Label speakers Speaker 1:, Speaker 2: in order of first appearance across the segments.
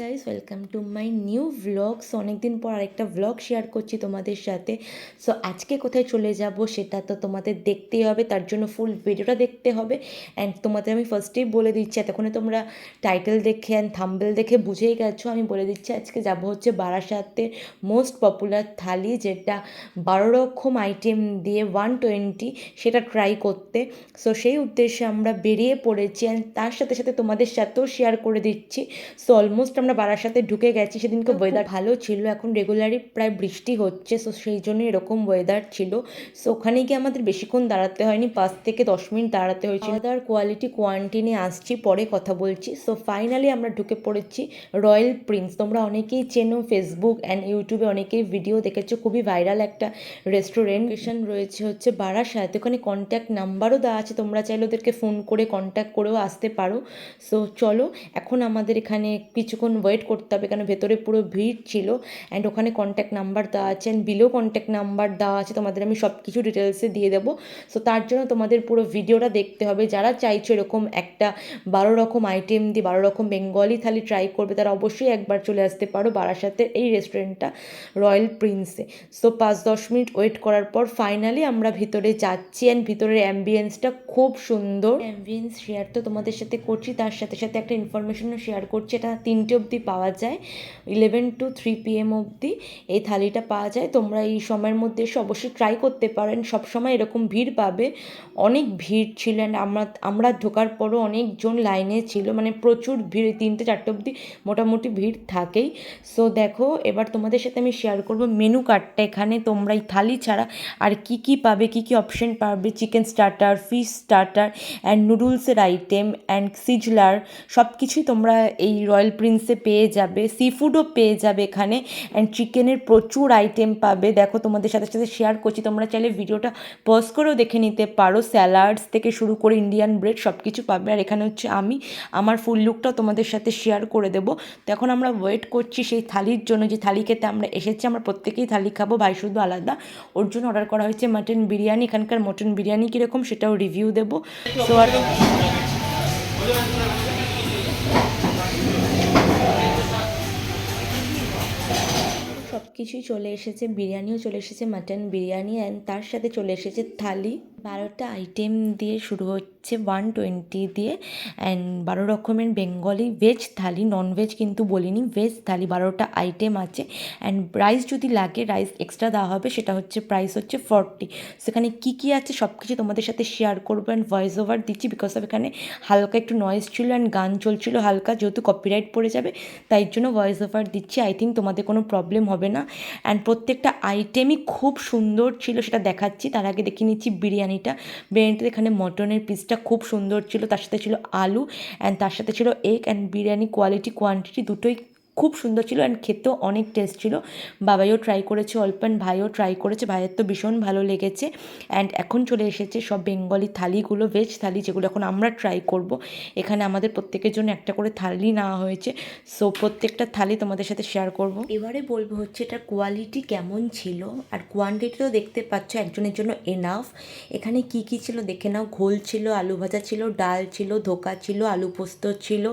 Speaker 1: Guys welcome to my new vlogs অনেকদিন পর আরেকটা ভ্লগ শেয়ার করছি তোমাদের সাথে। সো আজকে কোথায় চলে যাব সেটা তো তোমাদের দেখতেই হবে, তার জন্য ফুল ভিডিওটা দেখতে হবে। অ্যান্ড তোমাদের আমি ফার্স্টেই বলে দিচ্ছি, এতক্ষণে তোমরা টাইটেল দেখে অ্যান্ড থাম্বেল দেখে বুঝেই গেছো, আমি বলে দিচ্ছি আজকে যাব হচ্ছে বারাসাতের মোস্ট পপুলার থালি, যেটা বারো রকম আইটেম দিয়ে ওয়ান টোয়েন্টি সেটা ট্রাই করতে। সো সেই উদ্দেশ্যে আমরা বেরিয়ে পড়েছি অ্যান্ড তার সাথে সাথে তোমাদের সাথেও শেয়ার করে দিচ্ছি। সো অলমোস্ট আমরা বারাসাতে ঢুকে গেছি সেদিনকে ওয়েদার ভালো ছিল এখন রেগুলারই প্রায় বৃষ্টি হচ্ছে সো সেই জন্য এরকম ওয়েদার ছিল। সো ওখানে গিয়ে আমাদের বেশিক্ষণ দাঁড়াতে হয়নি পাঁচ থেকে দশ মিনিট দাঁড়াতে হয়েছিল। তার কোয়ালিটি কোয়ান্টি নিয়ে আসছি পরে কথা বলছি। সো ফাইনালি আমরা ঢুকে পড়েছি রয়্যাল প্রিন্স তোমরা অনেকেই চেনো ফেসবুক অ্যান্ড ইউটিউবে অনেকেই ভিডিও দেখেছ খুবই ভাইরাল একটা রেস্টুরেন্ট রয়েছে হচ্ছে বারাসাত ওখানে কন্ট্যাক্ট নাম্বারও দেওয়া আছে তোমরা চাইলে ওদেরকে ফোন করে কন্ট্যাক্ট করেও আসতে পারো। সো চলো এখন আমাদের এখানে কিছুক্ষণ ওয়েট করতে হবে, কেন ভেতরে পুরো ভিড় ছিল অ্যান্ড ওখানে কন্ট্যাক্ট নাম্বার দেওয়া আছে অ্যান্ড বিলেও কন্ট্যাক্ট নাম্বার দেওয়া আছে, তোমাদের আমি সব কিছু ডিটেলসে দিয়ে দেবো। সো তার জন্য তোমাদের পুরো ভিডিওটা দেখতে হবে, যারা চাইছো এরকম একটা বারো রকম আইটেম দিয়ে, বারো রকম বেঙ্গলি থালি ট্রাই করবে, তারা অবশ্যই একবার চলে আসতে পারো বারাসাতের এই রেস্টুরেন্টটা রয়্যাল প্রিন্সে সো পাঁচ দশ মিনিট ওয়েট করার পর ফাইনালি আমরা ভিতরে যাচ্ছি অ্যান্ড ভিতরের অ্যাম্বিয়েন্সটা খুব সুন্দর। অ্যাম্বিয়েন্স শেয়ার তো তোমাদের সাথে করছি, তার সাথে সাথে একটা ইনফরমেশনও শেয়ার করছি, এটা তিনটে অবধি পাওয়া যায়। ইলেভেন টু থ্রি পিএম অবধি এই থালিটা পাওয়া যায়। তোমরা এই সময়ের মধ্যে এসে অবশ্যই ট্রাই করতে পারেন। সবসময় এরকম ভিড় পাবে। অনেক ভিড় ছিল অ্যান্ড আমরা আমরা ঢোকার পরও অনেকজন লাইনে ছিল। মানে প্রচুর ভিড়, তিনটে, চারটে অবধি মোটামুটি ভিড় থাকেই। সো দেখো, এবার তোমাদের সাথে আমি শেয়ার করব মেনু কার্ডটা এখানে। তোমরা এই থালি ছাড়া আর কি কি পাবে, কি কি অপশন পাবে? Chicken starter fish starter and নুডলসের আইটেম অ্যান্ড সিজলার সব কিছুই তোমরা এই রয়্যাল প্রিন্সে পেয়ে যাবে সি ফুডও পেয়ে যাবে এখানে অ্যান্ড চিকেনের প্রচুর আইটেম পাবে। দেখো, তোমাদের সাথে সাথে শেয়ার করছি, তোমরা চাইলে ভিডিওটা পজ করেও দেখে নিতে পারো। স্যালাডস থেকে শুরু করে ইন্ডিয়ান ব্রেড সব কিছু পাবে। আর এখানে হচ্ছে আমি, আমার ফুল লুকটাও তোমাদের সাথে শেয়ার করে দেবো। তো এখন আমরা ওয়েট করছি সেই থালির জন্য। যে থালি খেতে আমরা এসেছি, আমরা প্রত্যেকেই থালি খাব, ভাই শুধু আলাদা। ওর জন্য অর্ডার করা হয়েছে মাটন বিরিয়ানি। এখানকার মটন বিরিয়ানি কীরকম সেটাও রিভিউ দেবো। সো আর সব কিছুই চলে এসেছে, বিরিয়ানিও চলে এসেছে মাটন বিরিয়ানি অ্যান্ড তার সাথে চলে এসেছে থালি। বারোটা আইটেম দিয়ে শুরু হচ্ছে ওয়ান টোয়েন্টি দিয়ে অ্যান্ড বারো রকমের Bengali veg thali non veg কিন্তু বলিনি ভেজ থালি বারোটা আইটেম আছে অ্যান্ড রাইস যদি লাগে রাইস এক্সট্রা দেওয়া হবে, সেটা হচ্ছে প্রাইস হচ্ছে ফর্টি সেখানে কী কী আছে সব কিছু তোমাদের সাথে শেয়ার করব অ্যান্ড ভয়েস ওভার দিচ্ছি বিকজ অফ এখানে হালকা একটু নয়েজ ছিল অ্যান্ড গান চলছিল হালকা, যেহেতু কপিরাইট পড়ে যাবে, তাই জন্য ভয়েস ওভার দিচ্ছি। আই থিঙ্ক তোমাদের কোনো প্রবলেম হবে না। অ্যান্ড প্রত্যেকটা আইটেমই খুব সুন্দর ছিল, সেটা দেখাচ্ছি। তার আগে দেখে নিচ্ছি বিরিয়ানিটা। বিরিয়ানিটা এখানে মটনের পিসটা খুব সুন্দর ছিল। তার সাথে ছিল আলু অ্যান্ড তার সাথে ছিল egg and biryani quality quantity দুটোই খুব সুন্দর ছিল অ্যান্ড খেতেও অনেক টেস্ট ছিল। বাবাইও ট্রাই করেছে অল্প অ্যান্ড ভাইও ট্রাই করেছে, ভাইয়ের তো ভীষণ ভালো লেগেছে। অ্যান্ড এখন চলে এসেছে সব বেঙ্গলি থালিগুলো ভেজ থালি যেগুলো এখন আমরা ট্রাই করব। এখানে আমাদের প্রত্যেকের জন্য একটা করে থালি নেওয়া হয়েছে। সো প্রত্যেকটা থালি তোমাদের সাথে শেয়ার করব। এবারে বলব হচ্ছে এটার কোয়ালিটি কেমন ছিল? আর কোয়ান্টিটি তো দেখতে পাচ্ছ, একজনের জন্য এনাফ এখানে কি কি ছিল দেখে নাও। ঘোল ছিল, আলু ভাজা ছিল, ডাল ছিল, ধোকা ছিল, আলু পোস্ত ছিল,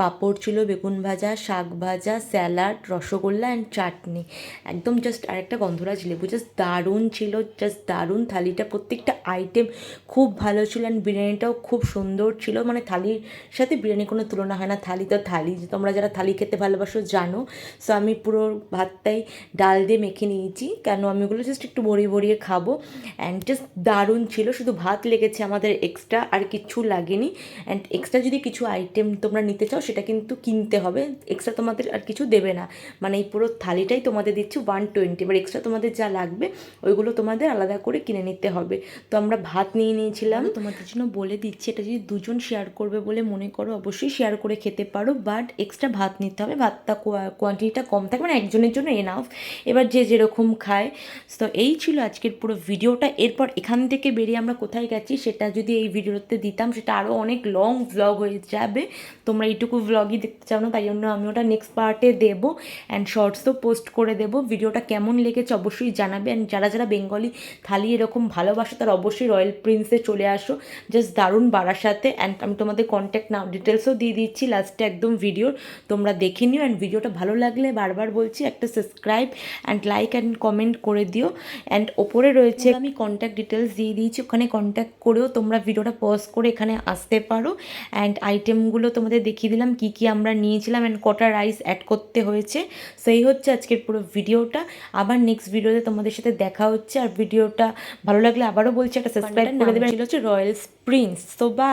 Speaker 1: পাঁপড় ছিল, বেগুন ভাজা, শাক ভাজা স্যালাড, রসগোল্লা অ্যান্ড চাটনি। একদম জাস্ট আরেকটা গন্ধরাজ লেবু জাস্ট দারুণ ছিল জাস্ট দারুণ থালিটা প্রত্যেকটা আইটেম খুব ভালো ছিল অ্যান্ড বিরিয়ানিটাও খুব সুন্দর ছিল। মানে থালির সাথে বিরিয়ানি কোনো তুলনা হয় না, থালি তো থালি। তোমরা যারা থালি খেতে ভালোবাসো, জানো। সো আমি পুরো ভাতটাই ডাল দিয়ে মেখে নিয়েছি। কেন? আমি ওগুলো জাস্ট একটু বড়িয়ে বড়িয়ে খাব। অ্যান্ড জাস্ট দারুণ ছিল। শুধু ভাত লেগেছে আমাদের এক্সট্রা আর কিচ্ছু লাগেনি। অ্যান্ড এক্সট্রা যদি কিছু আইটেম তোমরা নিতে চাও, সেটা কিন্তু কিনতে হবে। এক্সট্রা তোমাদের কিছু দেবে না। মানে এই পুরো থালিটাই তোমাদের দিচ্ছি ওয়ান টোয়েন্টি এবার এক্সট্রা তোমাদের যা লাগবে, ওইগুলো তোমাদের আলাদা করে কিনে নিতে হবে। তো আমরা ভাত নিয়ে নিয়েছিলাম। তোমাদের জন্য বলে দিচ্ছি, এটা যদি দুজন শেয়ার করবে বলে মনে করো, অবশ্যই শেয়ার করে খেতে পারো। বাট এক্সট্রা ভাত নিতে হবে, ভাতটা কোয়ান্টিটিটা কম থাকে মানে একজনের জন্য এনাফ এবার যে যেরকম খায়। তো এই ছিল আজকের পুরো ভিডিওটা এরপর এখান থেকে বেরিয়ে আমরা কোথায় গেছি, সেটা যদি এই ভিডিওতে দিতাম, সেটা আরও অনেক লং ভ্লগ হয়ে যাবে। তোমরা এইটুকু ভ্লগই দেখতে চাও না, তাই জন্য আমি ওটা নেক্সট পার্টে দেবো অ্যান্ড শর্টসও পোস্ট করে দেবো। ভিডিওটা কেমন লেগেছে অবশ্যই জানাবে। অ্যান্ড যারা যারা বেঙ্গলি থালি এরকম ভালোবাসো তারা অবশ্যই রয়্যাল প্রিন্সে চলে আসো। জাস্ট দারুণ বারাসাতে। অ্যান্ড আমি তোমাদের কন্ট্যাক্ট নাম ডিটেলসও দিয়ে দিচ্ছি। লাস্টে একদম ভিডিওর তোমরা দেখে নিও। অ্যান্ড ভিডিওটা ভালো লাগলে বারবার বলছি একটা subscribe and like and comment করে দিও। অ্যান্ড ওপরে রয়েছে আমি কন্ট্যাক্ট ডিটেলস দিয়ে দিয়েছি। ওখানে কন্ট্যাক্ট করেও তোমরা ভিডিওটা পজ করে এখানে আসতে পারো। অ্যান্ড আইটেমগুলো তোমাদের দেখিয়ে দিলাম কী কী আমরা নিয়েছিলাম অ্যান্ড কটা রাইস অ্যাড করতে হয়েছে। সেই হচ্ছে আজকের পুরো ভিডিওটা আবার নেক্সট ভিডিওতে তোমাদের সাথে দেখা হচ্ছে। আর ভিডিওটা ভালো লাগলে আবারও বলছি একটা সাবস্ক্রাইব করে দেবে ছিল হচ্ছে রয়্যাল প্রিন্স তো বা